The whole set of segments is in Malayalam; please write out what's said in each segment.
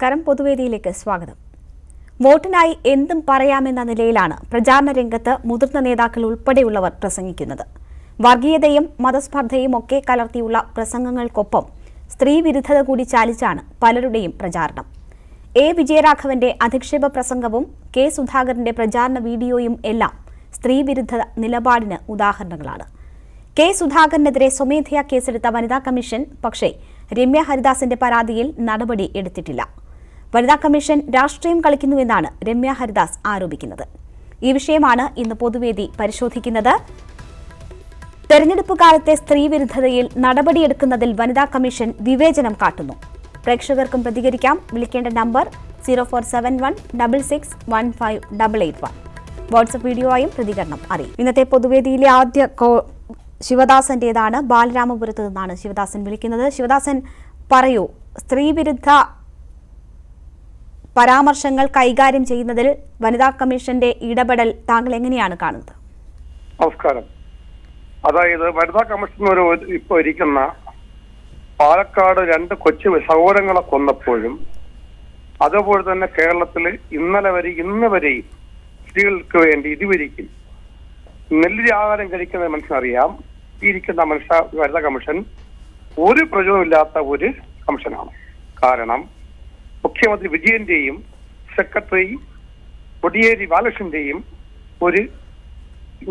നമസ്കാരം. പൊതുവേദിയിലേക്ക് സ്വാഗതം. വോട്ടിനായി എന്തും പറയാമെന്ന നിലയിലാണ് പ്രചാരണ രംഗത്ത് മുതിർന്ന നേതാക്കൾ ഉൾപ്പെടെയുള്ളവർ പ്രസംഗിക്കുന്നത്. വർഗീയതയും മതസ്പർദ്ധയും ഒക്കെ കലർത്തിയുള്ള പ്രസംഗങ്ങൾക്കൊപ്പം സ്ത്രീവിരുദ്ധത കൂടി ചാലിച്ചാണ് പലരുടെയും പ്രചാരണം. എ. വിജയരാഘവന്റെ അധിക്ഷേപ പ്രസംഗവും കെ. സുധാകരന്റെ പ്രചാരണ വീഡിയോയും എല്ലാം സ്ത്രീവിരുദ്ധ നിലപാടിന് ഉദാഹരണങ്ങളാണ്. കെ. സുധാകരനെതിരെ സ്വമേധയാ കേസെടുത്ത വനിതാ കമ്മീഷൻ പക്ഷേ രമ്യ ഹരിദാസിന്റെ പരാതിയിൽ നടപടി എടുത്തിട്ടില്ല. വനിതാ കമ്മീഷൻ രാഷ്ട്രീയം കളിക്കുന്നുവെന്നാണ് രമ്യ ഹരിദാസ് ആരോപിക്കുന്നത്. ഈ വിഷയമാണ് ഇന്ന് പൊതുവേദി പരിശോധിക്കുന്നത്. തെരഞ്ഞെടുപ്പ് കാലത്തെ സ്ത്രീവിരുദ്ധതയിൽ നടപടിയെടുക്കുന്നതിൽ വനിതാ കമ്മീഷൻ വിവേചനം കാട്ടുന്നു. പ്രേക്ഷകർക്കും പ്രതികരിക്കാം. വിളിക്കേണ്ട number zero four seven one double six one five double eight one. WhatsApp വീഡിയോയും പ്രതികരണം അറിയും ഇന്നത്തെ പൊതുവേദിയിലെ ആദ്യ കോ ശിവദാസന്റേതാണ്. ബാലരാമപുരത്ത് നിന്നാണ് ശിവദാസൻ വിളിക്കുന്നത്. ശിവദാസൻ പറയൂ സ്ത്രീവിരുദ്ധ പരാമർശങ്ങൾ കൈകാര്യം ചെയ്യുന്നതിൽ വനിതാ കമ്മീഷന്റെ ഇടപെടൽ താങ്കൾ എങ്ങനെയാണ് കാണുന്നത്? നമസ്കാരം. അതായത് വനിതാ കമ്മീഷൻ ഇപ്പൊ ഇരിക്കുന്ന പാലക്കാട് രണ്ട് കൊച്ചു സഹോദരങ്ങളെ കൊന്നപ്പോഴും അതുപോലെ തന്നെ കേരളത്തിൽ ഇന്നലെ വരെ ഇന്ന് വരെയും സ്ത്രീകൾക്ക് വേണ്ടി ഇതുവരിക്കും. നെല്ലിരി ആഹാരം കഴിക്കുന്ന മനുഷ്യനറിയാം ഇരിക്കുന്ന മനുഷ്യ വനിതാ കമ്മീഷൻ ഒരു പ്രചോദനമില്ലാത്ത ഒരു കമ്മീഷനാണ്. കാരണം മുഖ്യമന്ത്രി വിജയന്റെയും സെക്രട്ടറി കൊടിയേരി ബാലകൃഷ്ണന്റെയും ഒരു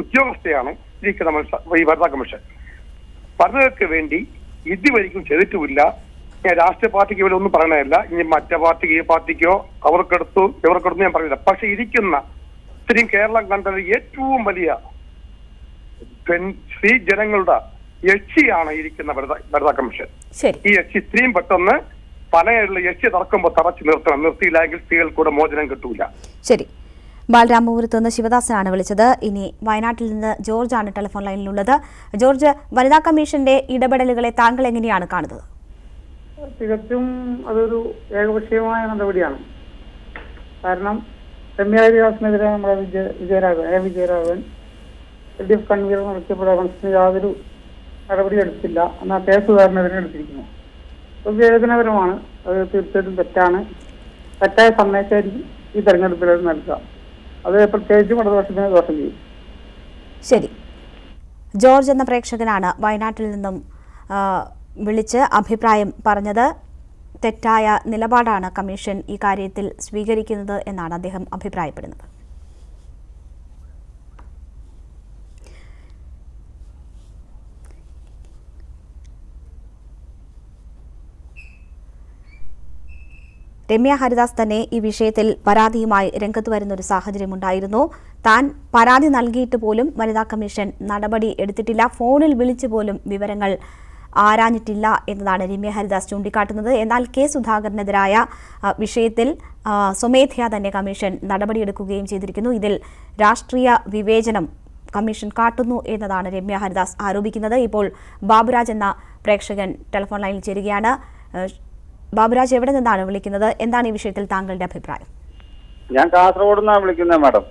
ഉദ്യോഗസ്ഥയാണ് ഇരിക്കുന്ന മനുഷ്യ ഈ വനിതാ കമ്മീഷൻ. വനിതകൾക്ക് വേണ്ടി ഇതുവരെയും ചെയ്തിട്ടുമില്ല. ഞാൻ രാഷ്ട്രീയ പാർട്ടിക്ക് ഇവിടെ ഒന്നും പറയണതല്ല. ഇനി മറ്റേ പാർട്ടിക്ക് ഈ പാർട്ടിക്കോ അവർക്കെടുത്തു ഇവർക്കെടുത്തു ഞാൻ പറയില്ല പക്ഷെ ഇരിക്കുന്ന ഇത്രയും കേരളം കണ്ട ഏറ്റവും വലിയ സ്ത്രീ ജനങ്ങളുടെ യക്ഷിയാണ് ഇരിക്കുന്ന വനിതാ വനിതാ കമ്മീഷൻ. ഈ യക്ഷി ഇത്രയും പെട്ടെന്ന് പലയുള്ള യക്ഷി തറക്കുമ്പോൾ തറച്ചു നിർത്തണം. നിർത്തിയില്ലെങ്കിൽ സ്ത്രീകൾക്കൂടെ മോചനം കിട്ടൂല. ശരി. ബാലരാമപുരത്ത് നിന്ന് ശിവദാസനാണ് വിളിച്ചത്. ഇനി വയനാട്ടിൽ നിന്ന് ജോർജ് ആണ് ടെലിഫോൺ ലൈനിലുള്ളത്. ജോർജ് വനിതാ കമ്മീഷന്റെ ഇടപെടലുകളെ താങ്കൾ എങ്ങനെയാണ് കാണുന്നത്? തികച്ചും അതൊരു ഏകപക്ഷീയമായ നടപടിയാണ്. കാരണം രമ്യാരിദാസിനെതിരെ നമ്മുടെ Vijaya Vijayaraghavan A. Vijayaraghavan L D F convener നടത്തിയപ്പോൾ കൺസിന് യാതൊരു നടപടി എടുത്തില്ല. എന്നാൽ കേസുകാരനെതിരെ എടുത്തിരിക്കുന്നു. അത് വേദനപരമാണ് അത് തീർച്ചയായിട്ടും തെറ്റാണ്. തെറ്റായ സന്ദേശമായിരിക്കും ഈ തെരഞ്ഞെടുപ്പിൽ നൽകുക. അത് പ്രത്യേകിച്ചും ഇടതുപക്ഷത്തിന് ദോഷം ചെയ്യും. ശരി. ജോർജ് എന്ന പ്രേക്ഷകനാണ് വയനാട്ടിൽ നിന്നും വിളിച്ച് അഭിപ്രായം പറഞ്ഞത്. തെറ്റായ നിലപാടാണ് കമ്മീഷൻ ഈ കാര്യത്തിൽ സ്വീകരിക്കുന്നത് എന്നാണ് അദ്ദേഹം അഭിപ്രായപ്പെടുന്നത്. രമ്യ ഹരിദാസ് തന്നെ ഈ വിഷയത്തിൽ പരാതിയുമായി രംഗത്ത് വരുന്ന ഒരു സാഹചര്യമുണ്ടായിരുന്നു. താൻ പരാതി നൽകിയിട്ട് പോലും വനിതാ കമ്മീഷൻ നടപടി എടുത്തിട്ടില്ല. ഫോണിൽ വിളിച്ചു പോലും വിവരങ്ങൾ ആരാഞ്ഞിട്ടില്ല എന്നതാണ് രമ്യ ഹരിദാസ് ചൂണ്ടിക്കാട്ടുന്നത്. എന്നാൽ കെ സുധാകരനെതിരായ വിഷയത്തിൽ സ്വമേധയാ തന്നെ കമ്മീഷൻ നടപടിയെടുക്കുകയും ചെയ്തിരിക്കുന്നു. ഇതിൽ രാഷ്ട്രീയ വിവേചനം കമ്മീഷൻ കാട്ടുന്നു എന്നതാണ് രമ്യ ഹരിദാസ് ആരോപിക്കുന്നത്. ഇപ്പോൾ ബാബുരാജ് എന്ന പ്രേക്ഷകൻ ടെലിഫോൺ ലൈനിൽ ചേരുകയാണ്. ബാബുരാജ് എവിടെ നിന്നാണ് വിളിക്കുന്നത്? എന്താണ് ഈ വിഷയത്തിൽ താങ്കളുടെ അഭിപ്രായം? ഞാൻ കാസർഗോഡ് നിന്നാണ് വിളിക്കുന്നത് മാഡം.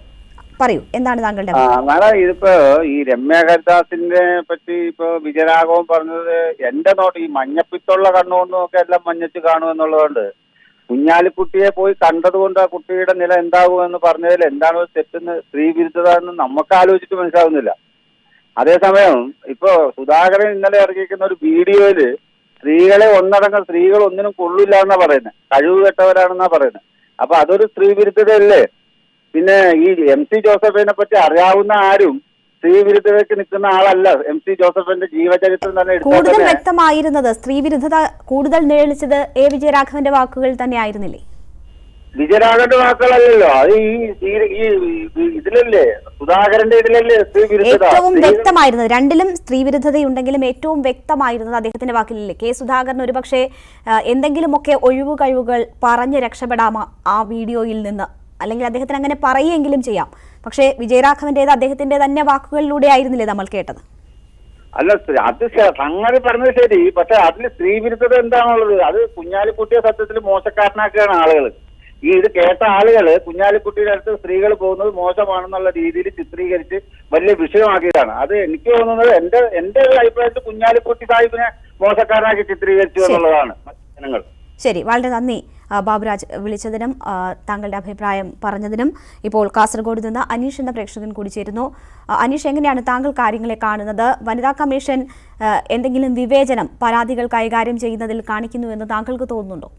പറയൂ എന്താണ് താങ്കളുടെ? മാഡം ഇതിപ്പോ ഈ രമ്യ ഹരിദാസിനെ പറ്റി ഇപ്പൊ വിജയരാഘവൻ പറഞ്ഞത് എന്റെ നോട്ട് ഈ മഞ്ഞപ്പിത്തുള്ള കണ്ണുകൊണ്ടും ഒക്കെ എല്ലാം മഞ്ഞച്ച് കാണും എന്നുള്ളതുകൊണ്ട് കുഞ്ഞാലിക്കുട്ടിയെ പോയി കണ്ടതുകൊണ്ട് ആ കുട്ടിയുടെ നില എന്താകും എന്ന് പറഞ്ഞതിൽ എന്താണ് തെറ്റെന്ന് സ്ത്രീ വിരുദ്ധത എന്ന് നമുക്ക് ആലോചിച്ചിട്ട് മനസ്സിലാവുന്നില്ല. അതേസമയം ഇപ്പോ സുധാകരൻ ഇന്നലെ ഇറങ്ങിയിരിക്കുന്ന ഒരു വീഡിയോയിൽ സ്ത്രീകളെ ഒന്നടങ്കം സ്ത്രീകൾ ഒന്നിനും കൊള്ളില്ല എന്നാ പറയുന്നത് കഴിവ് കെട്ടവരാണെന്നാ പറയുന്നത് അപ്പൊ അതൊരു സ്ത്രീ വിരുദ്ധതയല്ലേ പിന്നെ ഈ എം സി ജോസഫിനെ പറ്റി അറിയാവുന്ന ആരും സ്ത്രീ വിരുദ്ധതയ്ക്ക് നിൽക്കുന്ന ആളല്ല. എം സി ജോസഫിന്റെ ജീവചരിത്രം തന്നെ കൂടുതൽ വ്യക്തമായിരുന്നത് സ്ത്രീ വിരുദ്ധത കൂടുതൽ നിഴലിച്ചത് എ വിജയരാഘവന്റെ വാക്കുകൾ തന്നെ ആയിരുന്നില്ലേ? വിജയരാഘവന്റെ വാക്കുകളല്ലല്ലോ. അത് ഈ ഈ- ഇതിലല്ലേ? സുധാകരന്റെ ഇതിലല്ലേ സ്ത്രീ വിരുദ്ധത? ഏറ്റവും വ്യക്തമായിരുന്നത് രണ്ടിലും സ്ത്രീ വിരുദ്ധതയുണ്ടെങ്കിലും ഏറ്റവും വ്യക്തമായിരുന്നത് അദ്ദേഹത്തിന്റെ വാക്കിലല്ലേ? കെ സുധാകരൻ ഒരുപക്ഷെ എന്തെങ്കിലുമൊക്കെ ഒഴിവു കഴിവുകൾ പറഞ്ഞ് രക്ഷപ്പെടാമോ ആ- വീഡിയോയിൽ നിന്ന്. അല്ലെങ്കിൽ അദ്ദേഹത്തിന് അങ്ങനെ പറയുമെങ്കിലും ചെയ്യാം. പക്ഷേ വിജയരാഘവന്റേത് അദ്ദേഹത്തിന്റെ തന്നെ വാക്കുകളിലൂടെ ആയിരുന്നില്ലേ നമ്മൾ കേട്ടത്? അല്ല അത് സംഗതി പറഞ്ഞത് ശരി. പക്ഷെ അതിൽ സ്ത്രീ വിരുദ്ധത എന്താണുള്ളത്? അത് കുഞ്ഞാലിക്കുട്ടിയെ സത്യത്തിൽ മോശക്കാരനാക്കുകയാണ് ആളുകൾ ഈ ഇത് കേട്ട ആളുകൾ കുഞ്ഞാലിക്കുട്ടിയുടെ അടുത്ത് സ്ത്രീകൾ പോകുന്നത് മോശമാണെന്നുള്ള രീതിയിൽ ചിത്രീകരിച്ച് വലിയ വിഷയമാക്കിയതാണ്. അത് എനിക്ക് തോന്നുന്നത് എന്റെ എന്റെ ഒരു അഭിപ്രായത്തിൽ കുഞ്ഞാലിക്കുട്ടി സാഹിബിനെ മോശക്കാരനാക്കി ചിത്രീകരിച്ചു. എന്നുള്ളതാണ് ജനങ്ങൾ. ശരി വളരെ നന്ദി. ബാബുരാജ് വിളിച്ചതിനും താങ്കളുടെ അഭിപ്രായം പറഞ്ഞതിനും. ഇപ്പോൾ കാസർഗോഡ് നിന്ന് അനീഷ് എന്ന പ്രേക്ഷകൻ കൂടി ചേരുന്നു. അനീഷ് എങ്ങനെയാണ് താങ്കൾ കാര്യങ്ങളെ കാണുന്നത്? വനിതാ കമ്മീഷൻ എന്തെങ്കിലും വിവേചനം പരാതികൾ കൈകാര്യം ചെയ്യുന്നതിൽ കാണിക്കുന്നു എന്ന് താങ്കൾക്ക് തോന്നുന്നുണ്ടോ?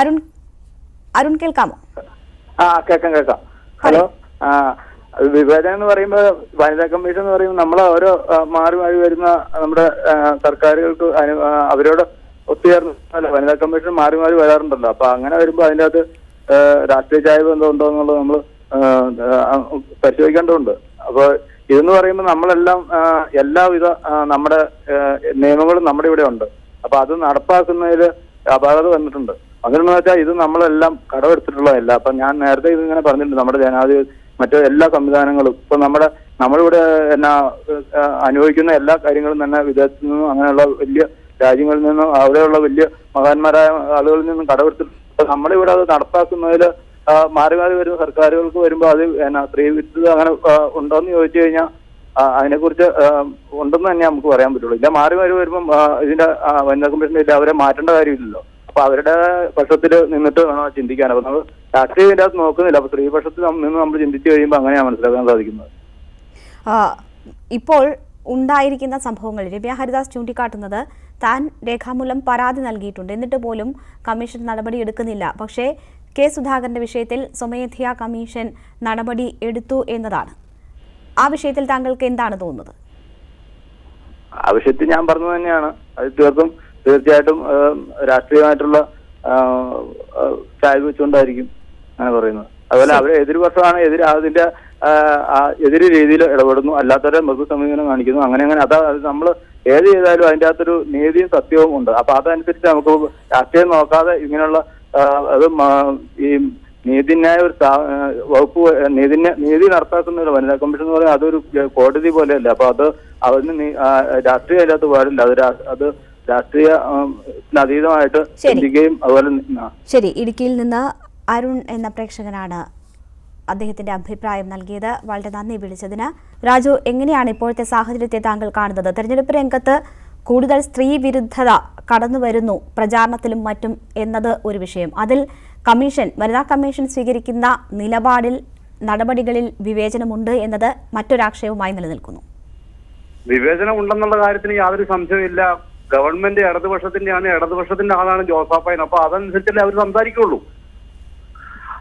അരുൺ അരുൺ കേൾക്കാമോ? ആ കേൾക്കാം കേൾക്കാം. ഹലോ ആ വിവേചനം എന്ന് പറയുമ്പോൾ വനിതാ കമ്മീഷൻ എന്ന് പറയുമ്പോൾ നമ്മൾ ഓരോ മാറി മാറി വരുന്ന നമ്മുടെ സർക്കാരുകൾക്ക് അവരോട് ഒത്തുചേർന്ന് അല്ല വനിതാ കമ്മീഷൻ മാറി മാറി വരാറുണ്ടല്ലോ. അപ്പൊ അങ്ങനെ വരുമ്പോൾ അതിന്റെ അകത്ത് രാഷ്ട്രീയ ചായ്വ് എന്തോ ഉണ്ടോ എന്നുള്ളത് നമ്മൾ പരിശോധിക്കേണ്ടതുണ്ട്. അപ്പോൾ ഇതെന്ന് പറയുമ്പോൾ നമ്മളെല്ലാം എല്ലാവിധ നമ്മുടെ നിയമങ്ങളും നമ്മുടെ ഇവിടെ ഉണ്ട്. അപ്പൊ അത് നടപ്പാക്കുന്നതിൽ അപാകത വന്നിട്ടുണ്ട്. അതെന്ന് വെച്ചാൽ ഇത് നമ്മളെല്ലാം കടമെടുത്തിട്ടുള്ളതല്ല അപ്പൊ ഞാൻ നേരത്തെ ഇത് ഇങ്ങനെ പറഞ്ഞിട്ടുണ്ട് നമ്മുടെ ജനാധിപത്യ മറ്റു എല്ലാ സംവിധാനങ്ങളും ഇപ്പൊ നമ്മുടെ നമ്മളിവിടെ എന്നാ അനുഭവിക്കുന്ന എല്ലാ കാര്യങ്ങളും തന്നെ വിദേശത്തു നിന്നും അങ്ങനെയുള്ള വലിയ രാജ്യങ്ങളിൽ നിന്നും അവിടെയുള്ള വലിയ മഹാന്മാരായ ആളുകളിൽ നിന്നും കടമെടുത്തിട്ടുണ്ട്. നമ്മളിവിടെ അത് നടപ്പാക്കുന്നതിൽ മാറി മാറി വരുന്ന സർക്കാരുകൾക്ക് വരുമ്പോൾ അത് എന്നാ സ്ത്രീ വിരുദ്ധത അങ്ങനെ ഉണ്ടോന്ന് ചോദിച്ചു കഴിഞ്ഞാൽ അതിനെക്കുറിച്ച് ഉണ്ടെന്ന് തന്നെ നമുക്ക് പറയാൻ പറ്റുള്ളൂ. ഇല്ല മാറി മാറി വരുമ്പം ഇതിന്റെ വനിതാ കമ്മീഷൻ അവരെ മാറ്റേണ്ട കാര്യമില്ലല്ലോ. അപ്പൊ അവരുടെ പക്ഷത്തിൽ നിന്നിട്ട് വേണം ചിന്തിക്കാൻ. അപ്പൊ നമ്മൾ രാഷ്ട്രീയം അകത്ത് നോക്കുന്നില്ല. അപ്പൊ സ്ത്രീപക്ഷത്തിൽ പക്ഷത്തിൽ നിന്ന് നമ്മൾ ചിന്തിച്ചു കഴിയുമ്പോൾ അങ്ങനെയാണ് മനസ്സിലാക്കാൻ സാധിക്കുന്നത്. ഇപ്പോൾ ഉണ്ടായിരിക്കുന്ന സംഭവങ്ങൾ. രമ്യ ഹരിദാസ് ചൂണ്ടിക്കാട്ടുന്നത് താൻ രേഖാമൂലം പരാതി നൽകിയിട്ടുണ്ട്. എന്നിട്ട് പോലും കമ്മീഷൻ നടപടി എടുക്കുന്നില്ല. പക്ഷേ കെ സുധാകരന്റെ വിഷയത്തിൽ സ്വമേധയാ കമ്മീഷൻ നടപടി എടുത്തു എന്നതാണ്. ആ വിഷയത്തിൽ താങ്കൾക്ക് എന്താണ് തോന്നുന്നത്? ആ വിഷയത്തിൽ ഞാൻ പറഞ്ഞു തന്നെയാണ്. അത് തീർത്തും തീർച്ചയായിട്ടും രാഷ്ട്രീയമായിട്ടുള്ള ചായ്വ് വെച്ചുകൊണ്ടായിരിക്കും അങ്ങനെ പറയുന്നത്. അതുപോലെ അവരെ എതിർപക്ഷമാണ് എതിര് അതിന്റെ എതിര് രീതിയിൽ ഇടപെടുന്നു. അല്ലാത്തവരെ മൃദു സമീപനം കാണിക്കുന്നു. അങ്ങനെ അങ്ങനെ അതാ നമ്മൾ ഏത് ചെയ്താലും അതിന്റെ അകത്തൊരു നീതിയും സത്യവും ഉണ്ട്. അപ്പൊ അതനുസരിച്ച് നമുക്ക് രാഷ്ട്രീയം നോക്കാതെ ഇങ്ങനെയുള്ള അത് ഈ നീതിന്യായ ഒരു വകുപ്പ് നീതി നീതിന്യ നീതി നടപ്പാക്കുന്ന ഒരു വനിതാ കമ്മീഷൻ എന്ന് പറയുന്നത് അതൊരു കോടതി പോലെയല്ല. അപ്പൊ അത് അതിന് രാഷ്ട്രീയം അതിനകത്ത് പാടില്ല. അത് അത് രാഷ്ട്രീയ അതീതമായിട്ട് ശരി. ചിന്തിക്കുകയും അതുപോലെ ശരി ഇടുക്കിയിൽ നിന്ന് അരുൺ എന്ന പ്രേക്ഷകനാണ് അദ്ദേഹത്തിന്റെ അഭിപ്രായം നൽകിയത്. വളരെ നന്ദി വിളിച്ചതിന്. രാജു എങ്ങനെയാണ് ഇപ്പോഴത്തെ സാഹചര്യത്തെ താങ്കൾ കാണുന്നത്? തെരഞ്ഞെടുപ്പ് രംഗത്ത് കൂടുതൽ സ്ത്രീ വിരുദ്ധത കടന്നു വരുന്നു. പ്രചാരണത്തിലും മറ്റും എന്നത് ഒരു വിഷയം. അതിൽ കമ്മീഷൻ വനിതാ കമ്മീഷൻ സ്വീകരിക്കുന്ന നിലപാടിൽ നടപടികളിൽ വിവേചനമുണ്ട് എന്നത് മറ്റൊരാക്ഷേപമായി നിലനിൽക്കുന്നു. വിവേചനം ഉണ്ടെന്നുള്ള കാര്യത്തിന് യാതൊരു സംശയമില്ല ഗവൺമെന്റ് ഇടതുപക്ഷത്തിന്റെയാണ് ഇടതുപക്ഷത്തിന്റെ ആളാണ് ജോസഫൈൻ അപ്പൊ അതനുസരിച്ചല്ലേ അവർ സംസാരിക്കുള്ളൂ.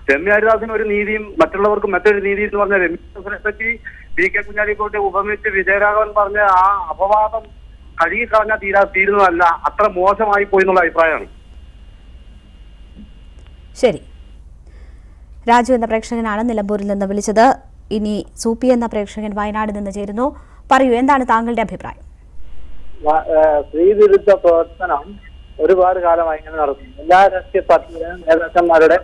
രമ്യ ഹരിദാസിന് ഒരു നീതിയും മറ്റുള്ളവർക്ക് മറ്റൊരു നീതി എന്ന് പറഞ്ഞ രമ്യ ഹരിദാസിനെ പറ്റി പി കെ കുഞ്ഞാലിക്കോട്ടെ ഉപമിച്ച് വിജയരാഘവൻ പറഞ്ഞ ആ അപവാദം കഴുകി കളഞ്ഞാൽ തീരാ തീരുന്നതല്ല അത്ര മോശമായി പോയി എന്നുള്ള അഭിപ്രായമാണ്. ശരി. രാജു എന്ന പ്രേക്ഷകനാണ് നിലമ്പൂരിൽ നിന്ന് വിളിച്ചത്. ഇനി സൂപ്പി എന്ന പ്രേക്ഷകൻ വയനാട് നിന്ന് ചേരുന്നു. പറയൂ എന്താണ് താങ്കളുടെ അഭിപ്രായം? വ- ഏഹ് സ്ത്രീ വിരുദ്ധ പ്രവർത്തനം ഒരുപാട് കാലമായി ഇങ്ങനെ നടക്കുന്നു. എല്ലാ രാഷ്ട്രീയ പാർട്ടികളും നേതാക്കന്മാരുടെ.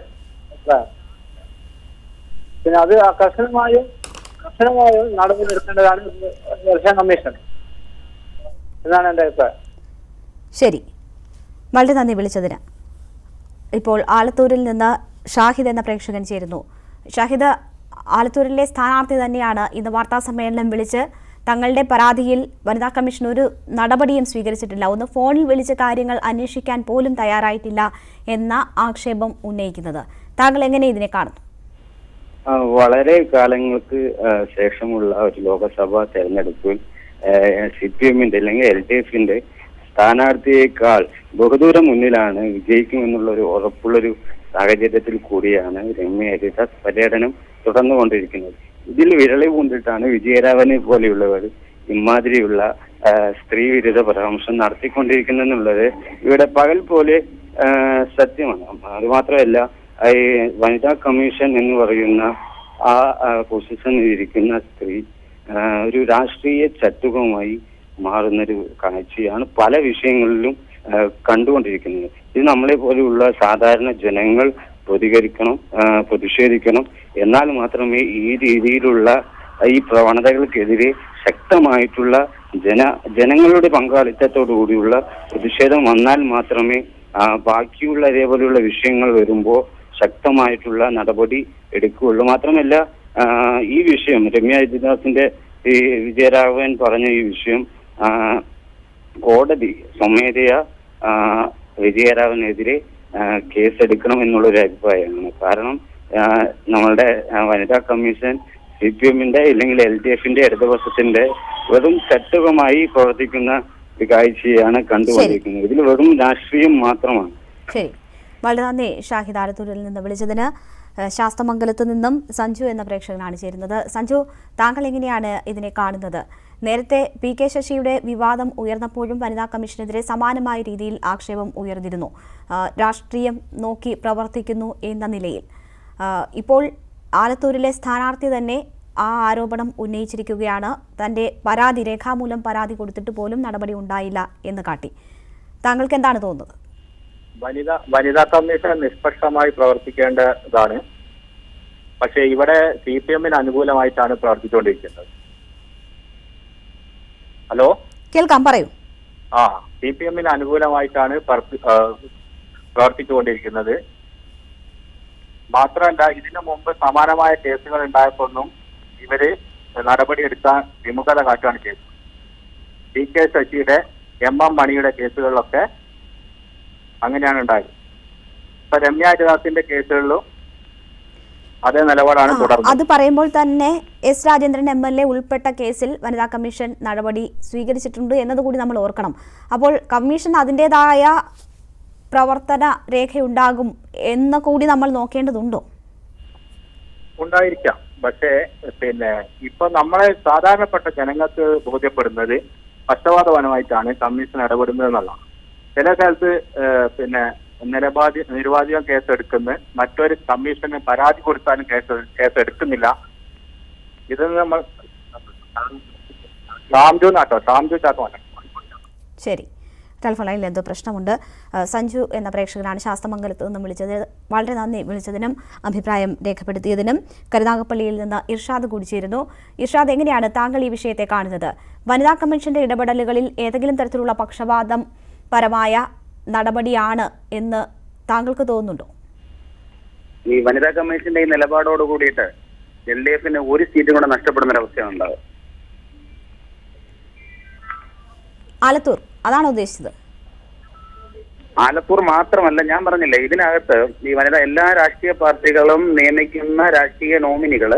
പിന്നെ അത് കർശനമായും കർശനമായും നടപടിയെടുക്കേണ്ടതാണ് ഇലക്ഷൻ കമ്മീഷൻ. എന്നാണ് എന്റെ അഭിപ്രായം. ശരി. വളരെ നന്ദി വിളിച്ചതിന്. ഇപ്പോൾ ആലത്തൂരിൽ നിന്ന് ഷാഹിദ് എന്ന പ്രേക്ഷകൻ ചേരുന്നു. ഷാഹിദ് ആലത്തൂരിലെ സ്ഥാനാർത്ഥി തന്നെയാണ് ഇന്ന് വാർത്താ സമ്മേളനം വിളിച്ച് തങ്ങളുടെ പരാതിയിൽ വനിതാ കമ്മീഷൻ ഒരു നടപടിയും സ്വീകരിച്ചിട്ടില്ല. ഒന്ന് ഫോണിൽ വിളിച്ച കാര്യങ്ങൾ അന്വേഷിക്കാൻ പോലും തയ്യാറായിട്ടില്ല എന്ന ആക്ഷേപം ഉന്നയിക്കുന്നത്. താങ്കൾ എങ്ങനെ ഇതിനെ കാണുന്നു? വളരെ കാലങ്ങൾക്ക് ശേഷമുള്ള ഒരു ലോകസഭാ തെരഞ്ഞെടുപ്പിൽ സി പി എമ്മിന്റെ അല്ലെങ്കിൽ എൽ ഡി എഫിന്റെ സ്ഥാനാർത്ഥിയേക്കാൾ ബഹുദൂരം മുന്നിലാണ് വിജയിക്കുമെന്നുള്ള ഒരു ഉറപ്പുള്ളൊരു സാഹചര്യത്തിൽ കൂടിയാണ് രമ്യ ഹരിദാസ് പര്യടനം തുടർന്നുകൊണ്ടിരിക്കുന്നത്. ഇതിൽ വിരളി കൊണ്ടിട്ടാണ് വിജയരാഘവനെ പോലെയുള്ളവർ ഇമാതിരിയുള്ള സ്ത്രീ വിരുദ്ധ പരാമർശം നടത്തിക്കൊണ്ടിരിക്കുന്നെന്നുള്ളത് ഇവിടെ പകൽ പോലെ സത്യമാണ്. അതുമാത്രമല്ല ഈ വനിതാ കമ്മീഷൻ എന്ന് പറയുന്ന ആ പൊസിഷനിൽ ഇരിക്കുന്ന സ്ത്രീ ഒരു രാഷ്ട്രീയ ചട്ടുകമായി മാറുന്നൊരു കാഴ്ചയാണ് പല വിഷയങ്ങളിലും കണ്ടുകൊണ്ടിരിക്കുന്നത്. ഇത് നമ്മളെ പോലെയുള്ള സാധാരണ ജനങ്ങൾ പ്രതികരിക്കണം പ്രതിഷേധിക്കണം എന്നാൽ മാത്രമേ ഈ രീതിയിലുള്ള ഈ പ്രവണതകൾക്കെതിരെ ശക്തമായിട്ടുള്ള ജന ജനങ്ങളുടെ പങ്കാളിത്തത്തോടു കൂടിയുള്ള പ്രതിഷേധം വന്നാൽ മാത്രമേ ബാക്കിയുള്ള ഇതേപോലെയുള്ള വിഷയങ്ങൾ വരുമ്പോൾ ശക്തമായിട്ടുള്ള നടപടി എടുക്കുകയുള്ളൂ. മാത്രമല്ല ഈ വിഷയം രമ്യ ഹരിദാസിന്റെ ഈ വിജയരാഘവൻ പറഞ്ഞ ഈ വിഷയം കോടതി സ്വമേധയാ വിജയരാഘവനെതിരെ കേസെടുക്കണം എന്നുള്ളൊരു അഭിപ്രായമാണ് കാരണം നമ്മളുടെ വനിതാ കമ്മീഷൻ സി പി എമ്മിന്റെ ഇല്ലെങ്കിൽ എൽ ഡി എഫിന്റെ ഇടതുപക്ഷത്തിന്റെ വെറും കെട്ടുകമായി പ്രവർത്തിക്കുന്ന ഒരു കാഴ്ചയാണ് കണ്ടുകൊണ്ടിരിക്കുന്നത്. ഇതിൽ വെറും രാഷ്ട്രീയം മാത്രമാണ്. ശരി. വളരെ നന്ദി ഷാഹിദ് ആലത്തൂരിൽ നിന്ന് വിളിച്ചതിന്. ശാസ്ത്രമംഗലത്ത് ശാസ്തമംഗലത്ത് നിന്നും സഞ്ജു എന്ന പ്രേക്ഷകനാണ് ചേരുന്നത്. സഞ്ജു താങ്കൾ എങ്ങനെയാണ് ഇതിനെ കാണുന്നത്? നേരത്തെ പി കെ ശശിയുടെ വിവാദം ഉയർന്നപ്പോഴും വനിതാ കമ്മീഷനെതിരെ സമാനമായ രീതിയിൽ ആക്ഷേപം ഉയർന്നിരുന്നു. രാഷ്ട്രീയം നോക്കി പ്രവർത്തിക്കുന്നു എന്ന നിലയിൽ. ഇപ്പോൾ ആലത്തൂരിലെ സ്ഥാനാർത്ഥി തന്നെ ആ ആരോപണം ഉന്നയിച്ചിരിക്കുകയാണ്. തന്റെ പരാതി രേഖാമൂലം പരാതി കൊടുത്തിട്ട് പോലും നടപടി ഉണ്ടായില്ല എന്ന് കാട്ടി. താങ്കൾക്ക് എന്താണ് തോന്നുന്നത്? വനിതാ വനിതാ കമ്മീഷൻ നിഷ്പക്ഷമായി പ്രവർത്തിക്കേണ്ടതാണ്. പക്ഷേ ഇവിടെ സി പി എമ്മിന് അനുകൂലമായിട്ടാണ് പ്രവർത്തിച്ചുകൊണ്ടിരിക്കുന്നത്. ഹലോ? കേൾക്കാം പറയൂ. ആ സി പി എമ്മിന് അനുകൂലമായിട്ടാണ് പ്രവർത്തിച്ചുകൊണ്ടിരിക്കുന്നത്. മാത്രമല്ല ഇതിനു മുമ്പ് സമാനമായ കേസുകൾ ഉണ്ടായപ്പോഴൊന്നും ഇവർ നടപടിയെടുക്കാൻ വിമുഖത കാട്ടുകയാണ് കേസ് ഡി കെ ശശിയുടെ എം എം മണിയുടെ കേസുകളിലൊക്കെ അങ്ങനെയാണ് ഉണ്ടായത്. ഇപ്പൊ രമ്യ ഹരിദാസിന്റെ കേസുകളിലും അതേ നിലപാടാണ് തുടർന്നത്. അത് പറയുമ്പോൾ തന്നെ S Rajendran M L A ഉൾപ്പെട്ട കേസിൽ വനിതാ കമ്മീഷൻ നടപടി സ്വീകരിച്ചിട്ടുണ്ട് എന്നതുകൂടി നമ്മൾ ഓർക്കണം. അപ്പോൾ കമ്മീഷൻ അതിന്റെതായ പ്രവർത്തന രേഖയുണ്ടാകും എന്ന് കൂടി നമ്മൾ നോക്കേണ്ടതുണ്ടോ? ഉണ്ടായിരിക്കാം. പക്ഷേ പിന്നെ ഇപ്പൊ നമ്മളെ സാധാരണപ്പെട്ട ജനങ്ങൾക്ക് ബോധ്യപ്പെടുന്നത് പക്ഷപാതപരമായിട്ടാണ് കമ്മീഷൻ ഇടപെടുന്നത് എന്നുള്ളതാണ്. ചില കാലത്ത് പിന്നെ നിരപാധി നിരുപാധികം കേസെടുക്കുന്ന. മറ്റൊരു കമ്മീഷന് പരാതി കൊടുത്താലും കേസ് കേസെടുക്കുന്നില്ല. ഇത് നമ്മൾ ഷാംജു നാട്ടോ ഷാംജു ചാക്കോ ശരി. ടെലിഫോൺ ലൈനിൽ എന്തോ പ്രശ്നമുണ്ട്. സഞ്ജു എന്ന പ്രേക്ഷകനാണ് ശാസ്തമംഗലത്ത് നിന്നും വിളിച്ചത്. വളരെ നന്ദി വിളിച്ചതിനും അഭിപ്രായം രേഖപ്പെടുത്തിയതിനും. കരുനാഗപ്പള്ളിയിൽ നിന്ന് ഇർഷാദ് കൂടി ചേരുന്നു ഇർഷാദ് എങ്ങനെയാണ് താങ്കൾ ഈ വിഷയത്തെ കാണുന്നത്? വനിതാ കമ്മീഷന്റെ ഇടപെടലുകളിൽ ഏതെങ്കിലും തരത്തിലുള്ള പക്ഷപാതം പരമായ നടപടിയാണ് എന്ന് താങ്കൾക്ക് തോന്നുന്നുണ്ടോ? ഈ വനിതാ കമ്മീഷന്റെ ഈ നിലപാടോട് കൂടിയിട്ട് എൽ ഡി എഫിന് ഒരു സീറ്റും കൂടെ നഷ്ടപ്പെടുന്ന ഒരവസ്ഥയാണ് ഉണ്ടാവുക. ആലത്തൂർ. അതാണോ ഉദ്ദേശിച്ചത്. ആലത്തൂർ മാത്രമല്ല ഞാൻ പറഞ്ഞില്ലേ ഇതിനകത്ത് ഈ വനിത എല്ലാ രാഷ്ട്രീയ പാർട്ടികളും നിയമിക്കുന്ന രാഷ്ട്രീയ നോമിനികൾ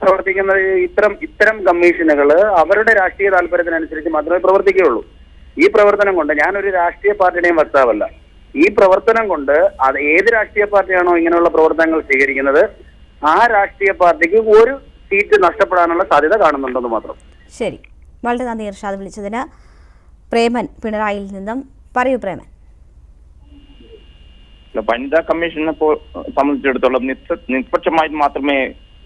പ്രവർത്തിക്കുന്ന ഇത്തരം ഇത്തരം കമ്മീഷനുകൾ അവരുടെ രാഷ്ട്രീയ താല്പര്യത്തിനനുസരിച്ച് മാത്രമേ പ്രവർത്തിക്കുകയുള്ളൂ. ഈ പ്രവർത്തനം കൊണ്ട് ഞാനൊരു രാഷ്ട്രീയ പാർട്ടിയുടെയും വക്താവല്ല. ഈ പ്രവർത്തനം കൊണ്ട് അത് ഏത് രാഷ്ട്രീയ പാർട്ടിയാണോ ഇങ്ങനെയുള്ള പ്രവർത്തനങ്ങൾ സ്വീകരിക്കുന്നത് ആ രാഷ്ട്രീയ പാർട്ടിക്ക് ഒരു സീറ്റ് നഷ്ടപ്പെടാനുള്ള സാധ്യത കാണുന്നുണ്ടെന്ന് മാത്രം. ശരി. വളരെ നന്ദി ഇർഷാദ് വിളിച്ചതിന്. പ്രേമൻ പിണറായിയിൽ നിന്നും. പറയൂ പ്രേമൻ. വനിതാ കമ്മീഷനെ സംബന്ധിച്ചിടത്തോളം നിഷ്പക്ഷമായി മാത്രമേ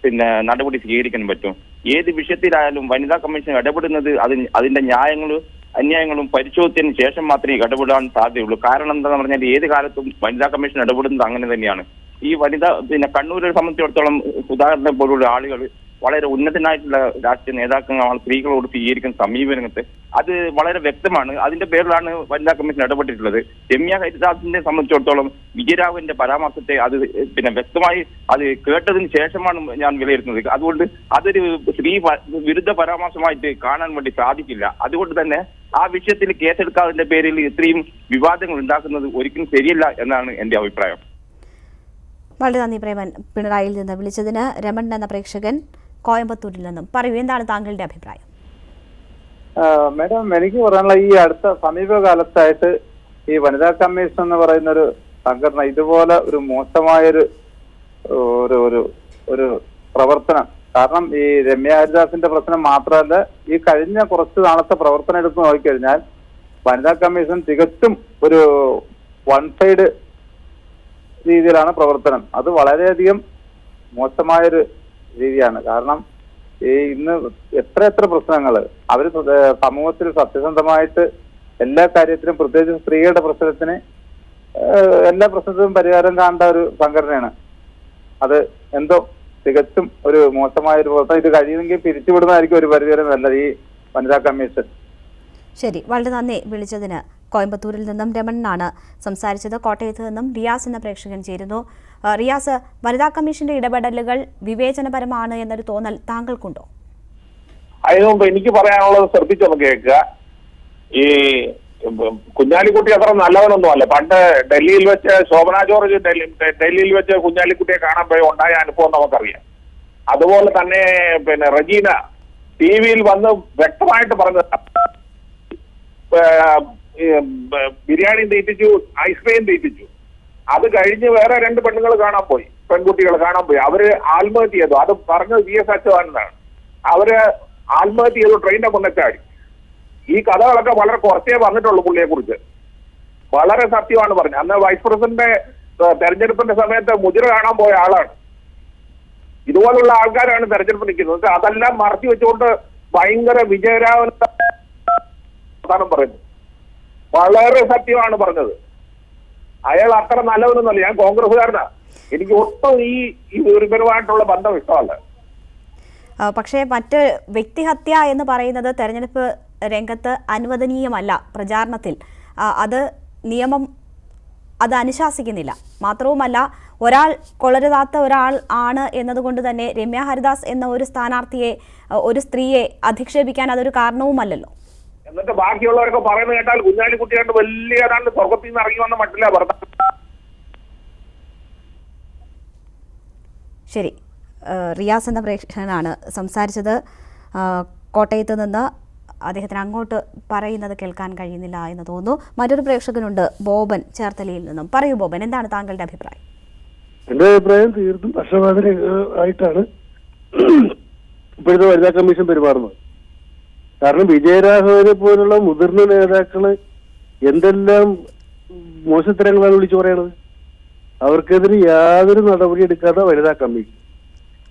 പിന്നെ നടപടി സ്വീകരിക്കാൻ പറ്റൂ. ഏത് വിഷയത്തിലായാലും വനിതാ കമ്മീഷൻ ഇടപെടുന്നത് അതിന് അതിന്റെ ന്യായങ്ങളും അന്യായങ്ങളും പരിശോധിച്ചതിന് ശേഷം മാത്രമേ ഇടപെടാൻ സാധ്യതയുള്ളൂ. കാരണം എന്താണെന്ന് പറഞ്ഞാൽ ഏത് കാലത്തും വനിതാ കമ്മീഷൻ ഇടപെടുന്നത് അങ്ങനെ തന്നെയാണ്. ഈ വനിതാ പിന്നെ കണ്ണൂരെ സംബന്ധിച്ചിടത്തോളം ഉദാഹരണം പോലുള്ള ആളുകൾ വളരെ ഉന്നതനായിട്ടുള്ള രാഷ്ട്രീയ നേതാക്കളാണ് സ്ത്രീകളോട് സ്വീകരിക്കുന്ന സമീപനത്തെ അത് വളരെ വ്യക്തമാണ്. അതിന്റെ പേരിലാണ് വനിതാ കമ്മീഷൻ ഇടപെട്ടിട്ടുള്ളത്. രമ്യ ഹരിദാസിനെ സംബന്ധിച്ചിടത്തോളം വിജയരാഘവന്റെ പരാമർശത്തെ അത് പിന്നെ വ്യക്തമായി അത് കേട്ടതിന് ശേഷമാണ് ഞാൻ വിലയിരുത്തുന്നത്. അതുകൊണ്ട് അതൊരു സ്ത്രീ വിരുദ്ധ പരാമർശമായിട്ട് കാണാൻ വേണ്ടി സാധിക്കില്ല. അതുകൊണ്ട് തന്നെ ആ വിഷയത്തിൽ കേസെടുക്കാതിന്റെ പേരിൽ ഇത്രയും വിവാദങ്ങൾ ഉണ്ടാക്കുന്നത് ഒരിക്കലും ശരിയല്ല എന്നാണ് എന്റെ അഭിപ്രായം. വളരെ നന്ദി പ്രേമൻ പിണറായിയിൽ നിന്ന് വിളിച്ചതിന് രമൺ എന്ന പ്രേക്ഷകൻ കോയമ്പത്തൂരിൽ നിന്നും പറയൂ എന്താണ് താങ്കളുടെ അഭിപ്രായം? മാഡം എനിക്ക് പറയാനുള്ള ഈ അടുത്ത സമീപകാലത്തായിട്ട് ഈ വനിതാ കമ്മീഷൻ എന്ന് പറയുന്ന ഒരു സംഘടന ഇതുപോലെ ഒരു മോശമായൊരു ഒരു ഒരു ഒരു പ്രവർത്തനം. കാരണം ഈ രമ്യ ഹരിദാസിന്റെ പ്രശ്നം മാത്രമല്ല ഈ കഴിഞ്ഞ കുറച്ച് നാളത്തെ പ്രവർത്തനം എടുത്ത് നോക്കിക്കഴിഞ്ഞാൽ വനിതാ കമ്മീഷൻ തികച്ചും ഒരു വൺ സൈഡ് രീതിയിലാണ് പ്രവർത്തനം. അത് വളരെയധികം മോശമായൊരു രീതിയാണ്. കാരണം ഈ ഇന്ന് എത്ര എത്ര പ്രശ്നങ്ങൾ അവർ സമൂഹത്തിൽ സത്യസന്ധമായിട്ട് എല്ലാ കാര്യത്തിലും പ്രത്യേകിച്ച് സ്ത്രീകളുടെ പ്രശ്നത്തിന് എല്ലാ പ്രശ്നത്തിനും പരിഹാരം കാണേണ്ട ഒരു സംഘടനയാണ്. അത് എന്തോ തികച്ചും ഒരു മോശമായ ഒരു പ്രവർത്തനം. ഇത് കഴിയുമെങ്കിൽ പിരിച്ചുവിടുന്നതായിരിക്കും ഒരു പരിധിവരെ നല്ലത് ഈ വനിതാ കമ്മീഷൻ. ശരി. വളരെ നന്ദി വിളിച്ചതിന്. കോയമ്പത്തൂരിൽ നിന്നും രമണനാണ് സംസാരിച്ചത്. കോട്ടയത്ത് നിന്നും റിയാസ് എന്ന പ്രേക്ഷകൻ ചേരുന്നു. റിയാസ് വനിതാ കമ്മീഷന്റെ ഇടപെടലുകൾ വിവേചനപരമാണ് എന്നൊരു തോന്നൽ താങ്കൾക്കുണ്ടോ? അതിനുമുമ്പ് എനിക്ക് പറയാനുള്ളത് ശ്രദ്ധിച്ചൊന്ന് കേൾക്കുക. ഈ കുഞ്ഞാലിക്കുട്ടി അത്ര നല്ലവനൊന്നും അല്ല പണ്ട് ഡൽഹിയിൽ വെച്ച് ശോഭന ജോർജ് ഡൽഹി ഡൽഹിയിൽ വെച്ച് കുഞ്ഞാലിക്കുട്ടിയെ കാണാൻ പോയി ഉണ്ടായ അനുഭവം നമുക്കറിയാം. അതുപോലെ തന്നെ പിന്നെ റജീന ടി വിയിൽ വന്ന് വ്യക്തമായിട്ട് പറഞ്ഞ ബിരിയാണി തീറ്റിച്ചു ഐസ്ക്രീം തീറ്റിച്ചു. അത് കഴിഞ്ഞ് വേറെ രണ്ട് പെണ്ണുങ്ങൾ കാണാൻ പോയി. പെൺകുട്ടികൾ കാണാൻ പോയി. അവർ ആത്മഹത്യ ചെയ്തു. അത് പറഞ്ഞത് വി എസ് അച്യുതാനന്ദാണ് അവർ ആത്മഹത്യ ചെയ്തു ട്രെയിനിന്റെ മുന്നച്ചാടി ഈ കഥകളൊക്കെ വളരെ കുറച്ചേ പറഞ്ഞിട്ടുള്ളൂ പുള്ളിയെ കുറിച്ച്. വളരെ സത്യമാണ് പറഞ്ഞത്. അന്ന് വൈസ് പ്രസിഡന്റ് തെരഞ്ഞെടുപ്പിന്റെ സമയത്ത് മുതിര കാണാൻ പോയ ആളാണ്. ഇതുപോലുള്ള ആൾക്കാരാണ് തെരഞ്ഞെടുപ്പ് നിൽക്കുന്നത്. അതെല്ലാം മറച്ചു വെച്ചുകൊണ്ട് ഭയങ്കര വിജയരാവൻ പറയുന്നു. വളരെ സത്യമാണ് പറഞ്ഞത്. അയാൾ അത്ര നല്ലവനൊന്നുമല്ല. ഞാൻ കോൺഗ്രസ്സുകാരനാ. എനിക്ക് ഒട്ടും ഈ ഈ ഒരുപരമായിട്ടുള്ള ബന്ധം ഇഷ്ടമല്ല. പക്ഷേ മറ്റ് വ്യക്തിഹത്യ എന്ന് പറയുന്നത് തെരഞ്ഞെടുപ്പ് രംഗത്ത് അനുവദനീയമല്ല പ്രചാരണത്തിൽ. അത് നിയമം അത് അനുശാസിക്കുന്നില്ല. മാത്രവുമല്ല ഒരാൾ കൊളരുതാത്ത ഒരാൾ ആണ് എന്നതുകൊണ്ട് തന്നെ രമ്യ ഹരിദാസ് എന്ന ഒരു സ്ഥാനാർത്ഥിയെ ഒരു സ്ത്രീയെ അധിക്ഷേപിക്കാൻ അതൊരു കാരണവുമല്ലല്ലോ. എന്നിട്ട് ബാക്കിയുള്ളവരൊക്കെ പറയുന്നത് കേട്ടാൽ കുഞ്ഞാലി കുഞ്ഞാലിക്കുട്ടിയാണ്ട് വലിയ ഏതാണ്ട് സ്വർഗത്തിൽ നിന്ന് ഇറങ്ങി വന്ന മട്ടില്ല ഭർത്താവ്. ശരി. റിയാസ് എന്ന പ്രേക്ഷകനാണ് സംസാരിച്ചത്. കോട്ടയത്ത് നിന്ന് അദ്ദേഹത്തിന് അങ്ങോട്ട് പറയുന്നത് കേൾക്കാൻ കഴിയുന്നില്ല എന്ന് തോന്നുന്നു. മറ്റൊരു പ്രേക്ഷകനുണ്ട് ബോബൻ ചേർത്തലയിൽ നിന്നും. പറയൂ ബോബൻ എന്താണ് താങ്കളുടെ അഭിപ്രായം? എന്റെ അഭിപ്രായം തീർത്തും പക്ഷപാതന ആയിട്ടാണ് ഇപ്പോഴത്തെ വനിതാ കമ്മീഷൻ പെരുമാറുന്നത്. കാരണം വിജയരാഘവനെ പോലുള്ള മുതിർന്ന നേതാക്കൾ എന്തെല്ലാം മോശത്തരങ്ങളാണ് വിളിച്ചു പറയണത്? അവർക്കെതിരെ യാതൊരു നടപടി എടുക്കാത്ത വനിതാ കമ്മീഷൻ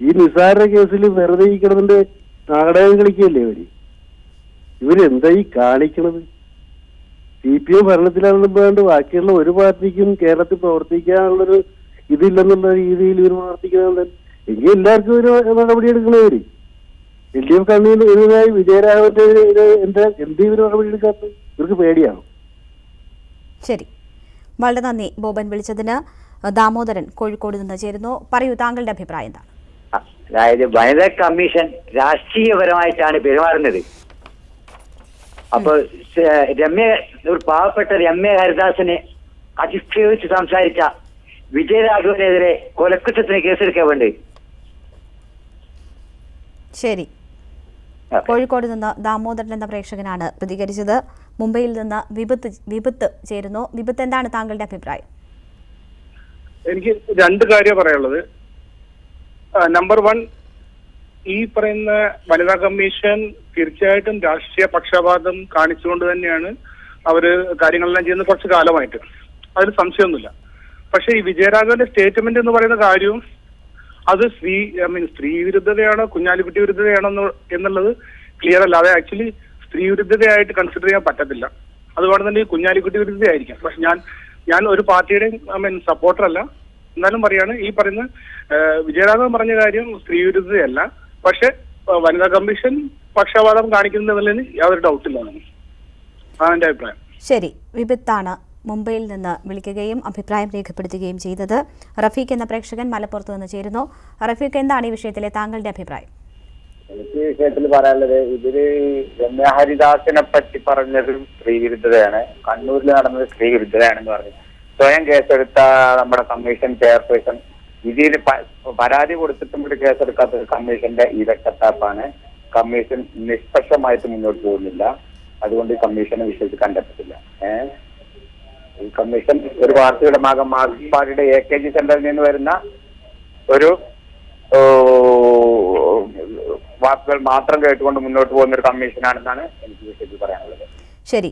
ഈ നിസാര കേസിൽ വെറുതെ കിടന്നിട്ട് നാടകം കളിക്കുകയല്ലേ ഇവർ? ഈ കാണിക്കണത്? സി പി എം ഭരണത്തിലാണെന്ന് വേണ്ട ബാക്കിയുള്ള ഒരു പാർട്ടിക്കും കേരളത്തിൽ പ്രവർത്തിക്കാനുള്ളൊരു ഇതില്ലെന്നുള്ള രീതിയിൽ ഇവർ പ്രവർത്തിക്കുന്നത് എങ്കിൽ എല്ലാവർക്കും ഒരു നടപടി എടുക്കണവര് എൽ ഡി എഫ് കണ്ണിയിൽ ഇതിനായി വിജയരാഘവന്റെ എന്റെ എന്താ എന്ത് ഇവർ നടപടി എടുക്കാത്തത് ഇവർക്ക് പേടിയാണ് ശരി. വളരെ നന്ദി ബോബൻ വിളിച്ചതിന്. ദാമോദരൻ കോഴിക്കോട് നിന്ന് ചേരുന്നു. പറയൂ താങ്കളുടെ അഭിപ്രായം എന്താണ്? അതായത് വനിതാ കമ്മീഷൻ രാഷ്ട്രീയപരമായിട്ടാണ് പെരുമാറുന്നത്. അപ്പൊ സ- രമ്യ ഒരു പാവപ്പെട്ട രമ്യ ഹരിദാസിനെ അധിക്ഷേപിച്ച് സംസാരിച്ച വിജയരാഘവനെതിരെ കൊലക്കുറ്റത്തിന് കേസെടുക്കാൻ വേണ്ടി. ശരി. കോഴിക്കോട് നിന്ന് ദാമോദരൻ എന്ന പ്രേക്ഷകനാണ് പ്രതികരിച്ചത്. മുംബൈയിൽ നിന്ന് വിപത്ത് വിപത്ത് ചേരുന്നു. വിപത്ത് എന്താണ് താങ്കളുടെ അഭിപ്രായം? എനിക്ക് രണ്ട് കാര്യം പറയാനുള്ളത്. നമ്പർ വൺ ഈ പറയുന്ന വനിതാ കമ്മീഷൻ തീർച്ചയായിട്ടും രാഷ്ട്രീയ പക്ഷപാതം കാണിച്ചുകൊണ്ട് തന്നെയാണ് അവർ കാര്യങ്ങളെല്ലാം ചെയ്യുന്നത് കുറച്ച് കാലമായിട്ട്. അതിൽ സംശയമൊന്നുമില്ല. പക്ഷേ ഈ വിജയരാഘവന്റെ സ്റ്റേറ്റ്മെന്റ് എന്ന് പറയുന്ന കാര്യവും അത് സ്ത്രീ ഐ മീൻ സ്ത്രീ വിരുദ്ധതയാണോ കുഞ്ഞാലിക്കുട്ടി വിരുദ്ധതയാണോ എന്നുള്ളത് ക്ലിയർ അല്ല അത് ആക്ച്വലി സ്ത്രീ വിരുദ്ധതയായിട്ട് കൺസിഡർ ചെയ്യാൻ പറ്റത്തില്ല. അതുപോലെ തന്നെ കുഞ്ഞാലിക്കുട്ടി വിരുദ്ധതയായിരിക്കാം. പക്ഷെ ഞാൻ ഞാൻ ഒരു പാർട്ടിയുടെയും ഐ മീൻ സപ്പോർട്ടർ അല്ല. എന്നാലും പറയാണ് ഈ പറയുന്ന വിജയരാഘവൻ പറഞ്ഞ കാര്യം സ്ത്രീ വിരുദ്ധതയല്ല പക്ഷെ വനിതാ കമ്മീഷൻ പക്ഷപാതം കാണിക്കുന്നതിൽ യാതൊരു ഡൗട്ടില്ല അതാണ് എന്റെ അഭിപ്രായം. ശരി വിപിത്താണ് മുംബൈയിൽ നിന്ന് വിളിക്കുകയും അഭിപ്രായം രേഖപ്പെടുത്തുകയും ചെയ്തത് റഫീഖ് എന്ന പ്രേക്ഷകൻ മലപ്പുറത്ത് നിന്ന് ചേരുന്നു. റഫീഖ് എന്താണ് ഈ വിഷയത്തിലെ താങ്കളുടെ അഭിപ്രായം? എനിക്ക് വിഷയത്തിൽ പറയാനുള്ളത് ഇതിൽ രമ്യ ഹരിദാസിനെ പറ്റി പറഞ്ഞത് സ്ത്രീവിരുദ്ധതയാണ് കണ്ണൂരിൽ നടന്നത് സ്ത്രീവിരുദ്ധതയാണെന്ന് പറഞ്ഞു. സ്വയം കേസെടുത്ത നമ്മുടെ കമ്മീഷൻ ചെയർപേഴ്സൺ ഇതിൽ പരാതി കൊടുത്തിട്ടും ഒരു കേസെടുക്കാത്ത കമ്മീഷന്റെ ഇരട്ടത്താപ്പാണ് കമ്മീഷൻ നിഷ്പക്ഷമായിട്ട് മുന്നോട്ട് പോകുന്നില്ല. അതുകൊണ്ട് കമ്മീഷനെ വിഷയത്തിൽ കണ്ടെത്തത്തില്ല ഏഹ് കമ്മീഷൻ ഒരു പാർട്ടിയുടെ ഭാഗം മാർക്സിസ്റ്റ് പാർട്ടിയുടെ എ കെ ജി സെന്ററിൽ നിന്ന് വരുന്ന ഒരു വാക്കുകൾ മാത്രം കേട്ടുകൊണ്ട് മുന്നോട്ട് പോകുന്ന ഒരു കമ്മീഷനാണെന്നാണ് എനിക്ക് വിഷയത്തിൽ പറയാനുള്ളത് ശരി.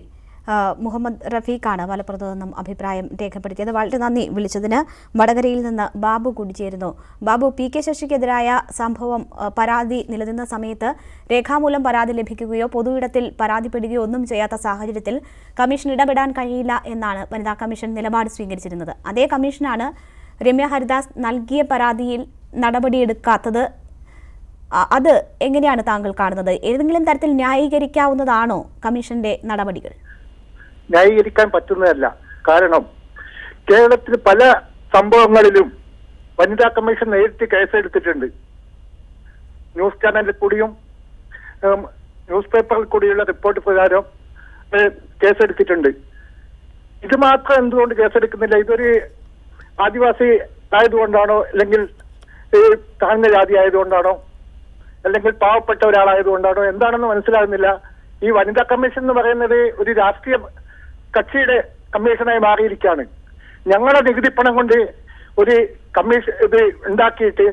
മുഹമ്മദ് റഫീഖാണ് മലപ്പുറത്ത് നിന്നും അഭിപ്രായം രേഖപ്പെടുത്തിയത്. വളരെ നന്ദി വിളിച്ചതിന്. വടകരയിൽ നിന്ന് ബാബു കൂടിച്ചേരുന്നു. ബാബു പി കെ ശശിക്കെതിരായ സംഭവം പരാതി നിലനിന്ന സമയത്ത് രേഖാമൂലം പരാതി ലഭിക്കുകയോ പൊതുയിടത്തിൽ പരാതിപ്പെടുകയോ ഒന്നും ചെയ്യാത്ത സാഹചര്യത്തിൽ കമ്മീഷൻ ഇടപെടാൻ കഴിയില്ല എന്നാണ് വനിതാ കമ്മീഷൻ നിലപാട് സ്വീകരിച്ചിരുന്നത്. അതേ കമ്മീഷനാണ് രമ്യ ഹരിദാസ് നൽകിയ പരാതിയിൽ നടപടിയെടുക്കാത്തത്. അത് എങ്ങനെയാണ് താങ്കൾ കാണുന്നത്? ഏതെങ്കിലും തരത്തിൽ ന്യായീകരിക്കാവുന്നതാണോ കമ്മീഷന്റെ നടപടികൾ? ന്യായീകരിക്കാൻ പറ്റുന്നതല്ല. കാരണം കേരളത്തിൽ പല സംഭവങ്ങളിലും വനിതാ കമ്മീഷൻ നേരിട്ട് കേസെടുത്തിട്ടുണ്ട്. ന്യൂസ് ചാനലിൽ കൂടിയും ന്യൂസ് പേപ്പറിൽ കൂടിയുള്ള റിപ്പോർട്ട് പ്രകാരം കേസെടുത്തിട്ടുണ്ട്. ഇത് മാത്രം എന്തുകൊണ്ട് കേസെടുക്കുന്നില്ല? ഇതൊരു ആദിവാസി ആയതുകൊണ്ടാണോ? അല്ലെങ്കിൽ താഴ്ന്ന ജാതി ആയതുകൊണ്ടാണോ? അല്ലെങ്കിൽ പാവപ്പെട്ട ഒരാളായതുകൊണ്ടാണോ? എന്താണെന്ന് മനസ്സിലാകുന്നില്ല. ഈ വനിതാ കമ്മീഷൻ എന്ന് പറയുന്നത് ഒരു രാഷ്ട്രീയ കക്ഷിയുടെ കമ്മീഷനായി മാറിയിരിക്കുകയാണ്. ഞങ്ങളുടെ നികുതി പണം കൊണ്ട് ഒരു കമ്മീഷൻ ഇത് ഉണ്ടാക്കിയിട്ട്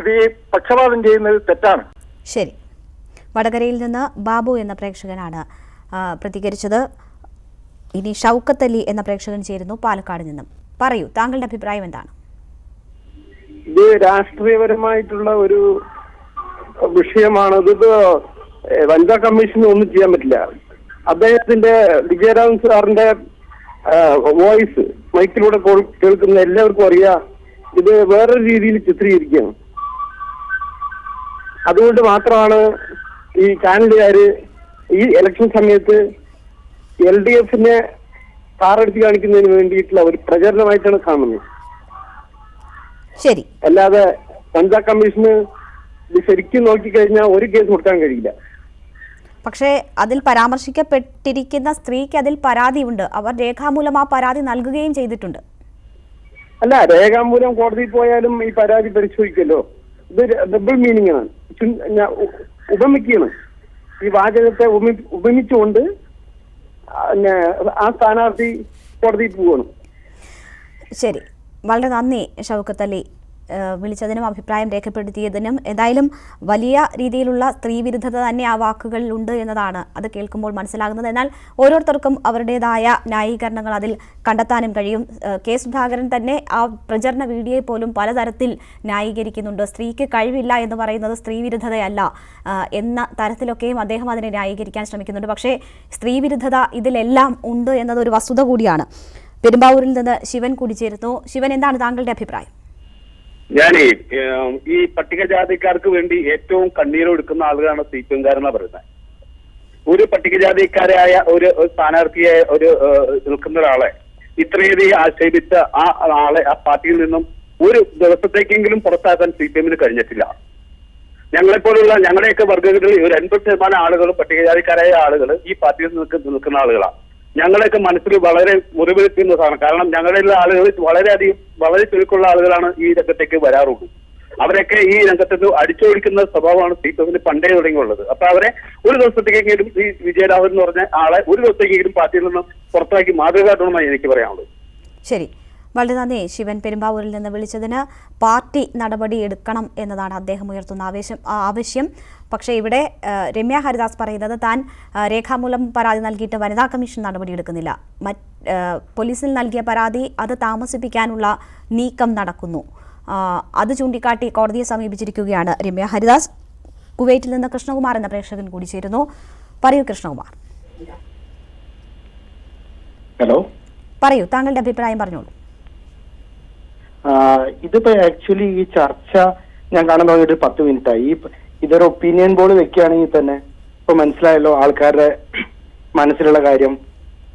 ഇത് പക്ഷപാതം ചെയ്യുന്നത് തെറ്റാണ്. ശരി. വടകരയിൽ നിന്ന് ബാബു എന്ന പ്രേക്ഷകനാണ് പ്രതികരിച്ചത്. ഇനി ഷൗക്കത്ത് അലി എന്ന പ്രേക്ഷകൻ ചേരുന്നു പാലക്കാട് നിന്നും. പറയൂ താങ്കളുടെ അഭിപ്രായം എന്താണ്? ഇത് രാഷ്ട്രീയപരമായിട്ടുള്ള ഒരു വിഷയമാണ് ഇത് വനിതാ കമ്മീഷന് ഒന്നും ചെയ്യാൻ പറ്റില്ല. അദ്ദേഹത്തിന്റെ വിജയരാഘവൻ സാറിന്റെ വോയിസ് മൈക്കിലൂടെ കേൾക്കുന്ന എല്ലാവർക്കും അറിയാം. ഇത് വേറൊരു രീതിയിൽ ചിത്രീകരിക്കുകയാണ്. അതുകൊണ്ട് മാത്രമാണ് ഈ ചാനലുകാര് ഈ ഇലക്ഷൻ സമയത്ത് എൽ ഡി എഫിനെ താറടിച്ച് കാണിക്കുന്നതിന് വേണ്ടിയിട്ടുള്ള ഒരു പ്രചരണമായിട്ടാണ് കാണുന്നത്. ശരി. അല്ലാതെ വനിതാ കമ്മീഷന് ഇത് ശരിക്കും നോക്കിക്കഴിഞ്ഞാൽ ഒരു കേസ് കൊടുക്കാൻ കഴിയില്ല. പക്ഷേ അതിൽ പരാമർശിക്കപ്പെട്ടിരിക്കുന്ന സ്ത്രീക്ക് അതിൽ പരാതിയുണ്ട്. അവർ രേഖാമൂലം ആ പരാതി നൽകുകയും ചെയ്തിട്ടുണ്ട്. അല്ല രേഖാമൂലം കോടതിയിൽ പോയാലും ഈ പരാതി പരിശോധിക്കല്ലോ. ഇത് ഡബിൾ മീനിങ് ആണ്. ഉപമിക്കുകയാണ്. ഈ വാചകത്തെ ഉപമി- ഉപമിച്ചുകൊണ്ട് ആ, ആ സ്ഥാനാർത്ഥി കോടതിയിൽ പോവുകയാണ്. ശരി. വളരെ നന്ദി ഷൗക്കത്ത് അലി ഏഹ് വിളിച്ചതിനും അഭിപ്രായം രേഖപ്പെടുത്തിയതിനും എന്തായാലും വലിയ രീതിയിലുള്ള സ്ത്രീവിരുദ്ധത തന്നെ ആ വാക്കുകളിൽ ഉണ്ട് എന്നതാണ് അത് കേൾക്കുമ്പോൾ മനസ്സിലാകുന്നത്. എന്നാൽ ഓരോരുത്തർക്കും അവരുടേതായ ന്യായീകരണങ്ങൾ അതിൽ കണ്ടെത്താനും കഴിയും. കെ സുധാകരൻ തന്നെ ആ പ്രചരണ വീഡിയോയെ പോലും പലതരത്തിൽ ന്യായീകരിക്കുന്നുണ്ട്. സ്ത്രീക്ക് കഴിവില്ല എന്ന് പറയുന്നത് സ്ത്രീവിരുദ്ധതയല്ല എന്ന തരത്തിലൊക്കെയും അദ്ദേഹം അതിനെ ന്യായീകരിക്കാൻ ശ്രമിക്കുന്നുണ്ട്. പക്ഷേ സ്ത്രീവിരുദ്ധത ഇതിലെല്ലാം ഉണ്ട് എന്നതൊരു വസ്തുത കൂടിയാണ്. പെരുമ്പാവൂരിൽ നിന്ന് ശിവൻ കൂടിച്ചേരുന്നു. ശിവൻ എന്താണ് താങ്കളുടെ അഭിപ്രായം? ഞാനേ ഈ പട്ടികജാതിക്കാർക്ക് വേണ്ടി ഏറ്റവും കണ്ണീരൊടുക്കുന്ന ആളുകളാണ് സി പി എംകാരെന്നാ പറയുന്നത് ഒരു പട്ടികജാതിക്കാരായ ഒരു സ്ഥാനാർത്ഥിയെ ഒരു നിൽക്കുന്ന ഒരാളെ ഇത്രയധികം ആക്ഷേപിച്ച ആ ആളെ ആ പാർട്ടിയിൽ നിന്നും ഒരു ദിവസത്തേക്കെങ്കിലും പുറത്താക്കാൻ സി പി എമ്മിന് കഴിഞ്ഞിട്ടില്ല. ഞങ്ങളെപ്പോലുള്ള ഞങ്ങളുടെയൊക്കെ വർഗങ്ങളിൽ ഒരു എൺപത് ശതമാനം ആളുകളും പട്ടികജാതിക്കാരായ ആളുകൾ ഈ പാർട്ടിയിൽ നിൽക്കുന്ന ആളുകളാണ് ഞങ്ങളെയൊക്കെ മനസ്സിൽ വളരെ മുറിവെടുക്കുന്നതാണ് കാരണം ഞങ്ങളുടെ ആളുകൾ വളരെയധികം വളരെ ചുരുക്കമുള്ള ആളുകളാണ് ഈ രംഗത്തേക്ക് വരാറുള്ളൂ. അവരൊക്കെ ഈ രംഗത്ത് അടിച്ചോടിക്കുന്ന സ്വഭാവമാണ് സി പി എമ്മിന് പണ്ടേ തുടങ്ങിയുള്ളത്. അപ്പൊ അവരെ ഒരു ദിവസത്തേക്കെങ്കിലും ഈ വിജയരാഘവൻ എന്ന് പറഞ്ഞ ആളെ ഒരു ദിവസത്തേക്കെങ്കിലും പാർട്ടിയിൽ നിന്ന് പുറത്താക്കി മാതൃക എനിക്ക് പറയാനുള്ളത്. ശരി. വളരെ നന്ദി ശിവൻ പെരുമ്പാവൂരിൽ നിന്ന് വിളിച്ചതിന് പാർട്ടി നടപടി എടുക്കണം എന്നതാണ് അദ്ദേഹം ഉയർത്തുന്ന ആവേശം ആവശ്യം. പക്ഷേ ഇവിടെ രമ്യ ഹരിദാസ് പറയുന്നത് താൻ രേഖാമൂലം പരാതി നൽകിയിട്ട് വനിതാ കമ്മീഷൻ നടപടിയെടുക്കുന്നില്ല മറ്റ് പോലീസിൽ നൽകിയ പരാതി അത് താമസിപ്പിക്കാനുള്ള നീക്കം നടക്കുന്നു. അത് ചൂണ്ടിക്കാട്ടി കോടതിയെ സമീപിച്ചിരിക്കുകയാണ് രമ്യ ഹരിദാസ്. കുവൈറ്റിൽ നിന്ന് കൃഷ്ണകുമാർ എന്ന പ്രേക്ഷകൻ കൂടി ചേരുന്നു. പറയൂ കൃഷ്ണകുമാർ. ഹലോ. പറയൂ താങ്കളുടെ അഭിപ്രായം പറഞ്ഞോളൂ. ഇതിപ്പോ ആക്ച്വലി ഈ ചർച്ച ഞാൻ കാണാൻ തുടങ്ങിയിട്ട് പത്ത് മിനിറ്റ് ആയി ഈ ഇതൊരു ഒപ്പീനിയൻ ബോൾ വെക്കുകയാണെങ്കിൽ തന്നെ ഇപ്പൊ മനസ്സിലായല്ലോ ആൾക്കാരുടെ മനസ്സിലുള്ള കാര്യം.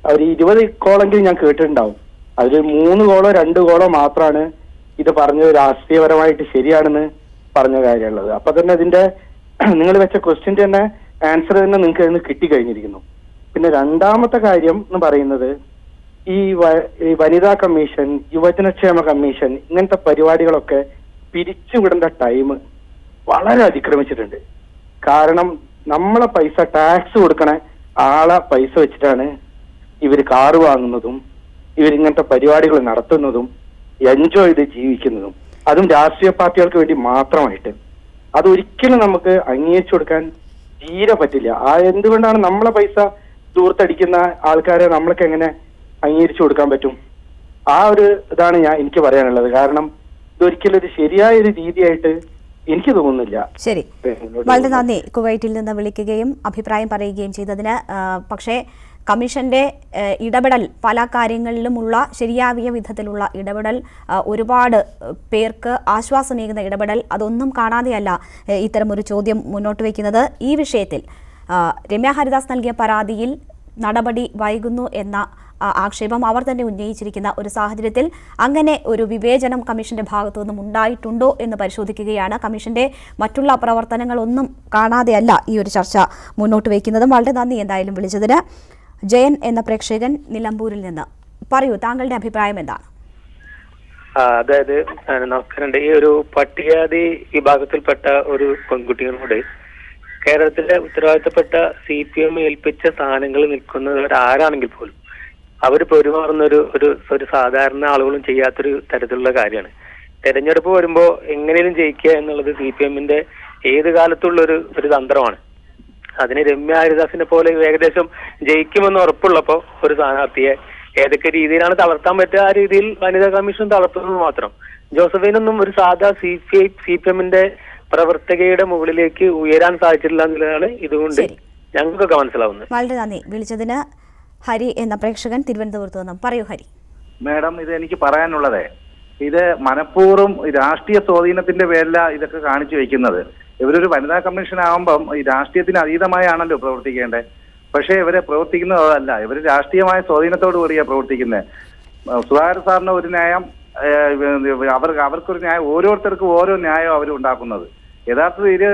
അവർ ഇരുപത് കോളെങ്കിലും ഞാൻ കേട്ടിട്ടുണ്ടാവും. അതിൽ മൂന്ന് കോളോ രണ്ട് കോളോ മാത്രമാണ് ഇത് പറഞ്ഞത് രാഷ്ട്രീയപരമായിട്ട് ശരിയാണെന്ന് പറഞ്ഞ കാര്യമുള്ളത്. അപ്പൊ തന്നെ ഇതിന്റെ നിങ്ങൾ വെച്ച ക്വസ്റ്റ്യൻ തന്നെ ആൻസർ തന്നെ നിങ്ങൾക്ക് അതിന് കിട്ടിക്കഴിഞ്ഞിരിക്കുന്നു പിന്നെ രണ്ടാമത്തെ കാര്യം എന്ന് പറയുന്നത് ഈ വനിതാ കമ്മീഷൻ യുവജനക്ഷേമ കമ്മീഷൻ ഇങ്ങനത്തെ പരിപാടികളൊക്കെ പിരിച്ചുവിടേണ്ട ടൈം വളരെ അതിക്രമിച്ചിട്ടുണ്ട്. കാരണം നമ്മളെ പൈസ ടാക്സ് കൊടുക്കണ ആളെ പൈസ വെച്ചിട്ടാണ് ഇവർ കാറ് വാങ്ങുന്നതും ഇവരിങ്ങനത്തെ പരിപാടികൾ നടത്തുന്നതും എൻജോയ് ചെയ്ത് ജീവിക്കുന്നതും. അതും രാഷ്ട്രീയ പാർട്ടികൾക്ക് വേണ്ടി മാത്രമായിട്ട്. അത് ഒരിക്കലും നമുക്ക് അംഗീകരിച്ചു കൊടുക്കാൻ തീരെ പറ്റില്ല. ആ എന്തുകൊണ്ടാണ് നമ്മളെ പൈസ ദൂർത്തടിക്കുന്ന ആൾക്കാരെ നമ്മൾക്ക് എങ്ങനെ അംഗീകരിച്ചു കൊടുക്കാൻ പറ്റും. ആ ഒരു ഇതാണ് ഞാൻ എനിക്ക് പറയാനുള്ളത്. കാരണം ഇതൊരിക്കലും ഒരു ശരിയായ ഒരു രീതിയായിട്ട് എനിക്ക് തോന്നുന്നില്ല. ശരി. വളരെ നന്ദി. കുവൈറ്റിൽ നിന്ന് വിളിക്കുകയും അഭിപ്രായം പറയുകയും ചെയ്തതിന് പക്ഷേ കമ്മീഷന്റെ ഇടപെടൽ പല കാര്യങ്ങളിലുമുള്ള ശരിയായ വിധത്തിലുള്ള ഇടപെടൽ ഒരുപാട് പേർക്ക് ആശ്വാസമേകുന്ന ഇടപെടൽ അതൊന്നും കാണാതെയല്ല ഇത്തരമൊരു ചോദ്യം മുന്നോട്ട് വയ്ക്കുന്നത് ഈ വിഷയത്തിൽ രമ്യ ഹരിദാസ് നൽകിയ പരാതിയിൽ നടപടി വൈകുന്നു എന്ന ആക്ഷേപം അവർ തന്നെ ഉന്നയിച്ചിരിക്കുന്ന ഒരു സാഹചര്യത്തിൽ അങ്ങനെ ഒരു വിവേചനം കമ്മീഷന്റെ ഭാഗത്തു നിന്നും ഉണ്ടായിട്ടുണ്ടോ എന്ന് പരിശോധിക്കുകയാണ്. കമ്മീഷന്റെ മറ്റുള്ള പ്രവർത്തനങ്ങളൊന്നും കാണാതെയല്ല ഈ ഒരു ചർച്ച മുന്നോട്ട് വയ്ക്കുന്നതും. വളരെ നന്ദി എന്തായാലും വിളിച്ചതിന്. ജയൻ എന്ന പ്രേക്ഷകൻ നിലമ്പൂരിൽ നിന്ന്. പറയൂ താങ്കളുടെ അഭിപ്രായം എന്താണ്? അതായത് നമസ്കാരമുണ്ട്. ഈ ഒരു പട്ടികജാതി വിഭാഗത്തിൽപ്പെട്ട ഒരു പെൺകുട്ടികളോട് കേരളത്തിലെ ഉത്തരവാദിത്തപ്പെട്ട സി പി എം ഏൽപ്പിച്ച സ്ഥാനങ്ങൾ നിൽക്കുന്നവർ ആരാണെങ്കിൽ പോലും അവർ പെരുമാറുന്ന ഒരു ഒരു ഒരു സാധാരണ ആളുകളും ചെയ്യാത്തൊരു തരത്തിലുള്ള കാര്യമാണ്. തെരഞ്ഞെടുപ്പ് വരുമ്പോൾ എങ്ങനെയും ജയിക്കുക എന്നുള്ളത് സി പി എമ്മിന്റെ ഏത് കാലത്തുള്ള ഒരു ഒരു തന്ത്രമാണ്. അതിന് രമ്യ ഹരിദാസിനെ പോലെ ഏകദേശം ജയിക്കുമെന്ന് ഉറപ്പുള്ളപ്പോ ഒരു സ്ഥാനാർത്ഥിയെ ഏതൊക്കെ രീതിയിലാണ് തളർത്താൻ പറ്റുക ആ രീതിയിൽ വനിതാ കമ്മീഷൻ തളർത്തുന്നത് മാത്രം. ജോസഫിനൊന്നും ഒരു സാധാ C P I C P എമ്മിന്റെ പ്രവർത്തകയുടെ മുകളിലേക്ക് ഉയരാൻ സാധിച്ചിട്ടില്ല എന്നുള്ളതാണ് ഇതുകൊണ്ട് ഞങ്ങൾക്കൊക്കെ മനസ്സിലാവുന്നത്. വളരെ നന്ദി. വിളിച്ചതിന് ഹരി എന്ന പ്രേക്ഷകൻ തിരുവനന്തപുരത്ത് നിന്നും. പറയൂ ഹരി. മേഡം ഇത് എനിക്ക് പറയാനുള്ളത്. ഇത് മനഃപൂർവം രാഷ്ട്രീയ സ്വാധീനത്തിന്റെ പേരില ഇതൊക്കെ കാണിച്ചു വെക്കുന്നത്. ഇവരൊരു വനിതാ കമ്മീഷൻ ആകുമ്പം ഈ രാഷ്ട്രീയത്തിന് അതീതമായാണല്ലോ പ്രവർത്തിക്കേണ്ടത് പക്ഷേ ഇവരെ പ്രവർത്തിക്കുന്നത് അതല്ല. ഇവർ രാഷ്ട്രീയമായ സ്വാധീനത്തോടു കൂടിയാണ് പ്രവർത്തിക്കുന്നത് സുധാകർ സാറിന് ഒരു ന്യായം അവർ അവർക്കൊരു ന്യായം ഓരോരുത്തർക്കും ഓരോ ന്യായം അവർ ഉണ്ടാക്കുന്നത്. യഥാർത്ഥത്തിൽ ഇത്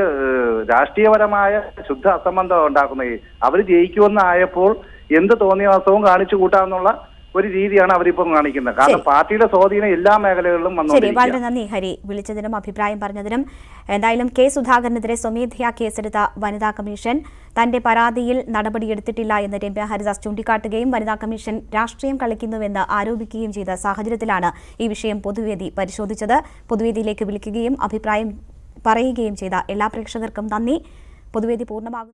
രാഷ്ട്രീയപരമായ ശുദ്ധ അസംബന്ധം ഉണ്ടാക്കുന്ന അവർ ജയിക്കുമെന്നായപ്പോൾ എന്ത് തോന്നിയവാസവും കാണിച്ചു കൂട്ടാന്നുള്ള ഒരു രീതിയാണ് അവരിപ്പം കാണിക്കുന്നത്. കാരണം പാർട്ടിയുടെ സ്വാധീനം എല്ലാ മേഖലകളിലും ശരി വളരെ നന്ദി ഹരി. വിളിച്ചതിനും അഭിപ്രായം പറഞ്ഞതിനും. എന്തായാലും കെ സുധാകരനെതിരെ സ്വമേധയാ കേസെടുത്ത വനിതാ കമ്മീഷൻ തന്റെ പരാതിയിൽ നടപടിയെടുത്തിട്ടില്ല എന്ന് രമ്യ ഹരിദാസ് ചൂണ്ടിക്കാട്ടുകയും വനിതാ കമ്മീഷൻ രാഷ്ട്രീയം കളിക്കുന്നുവെന്ന് ആരോപിക്കുകയും ചെയ്ത സാഹചര്യത്തിലാണ് ഈ വിഷയം പൊതുവേദി പരിശോധിച്ചത്. പൊതുവേദിയിലേക്ക് വിളിക്കുകയും അഭിപ്രായം പറയുകയും ചെയ്ത എല്ലാ പ്രേക്ഷകർക്കും നന്ദി. പൊതുവേദി പൂർണമാകും.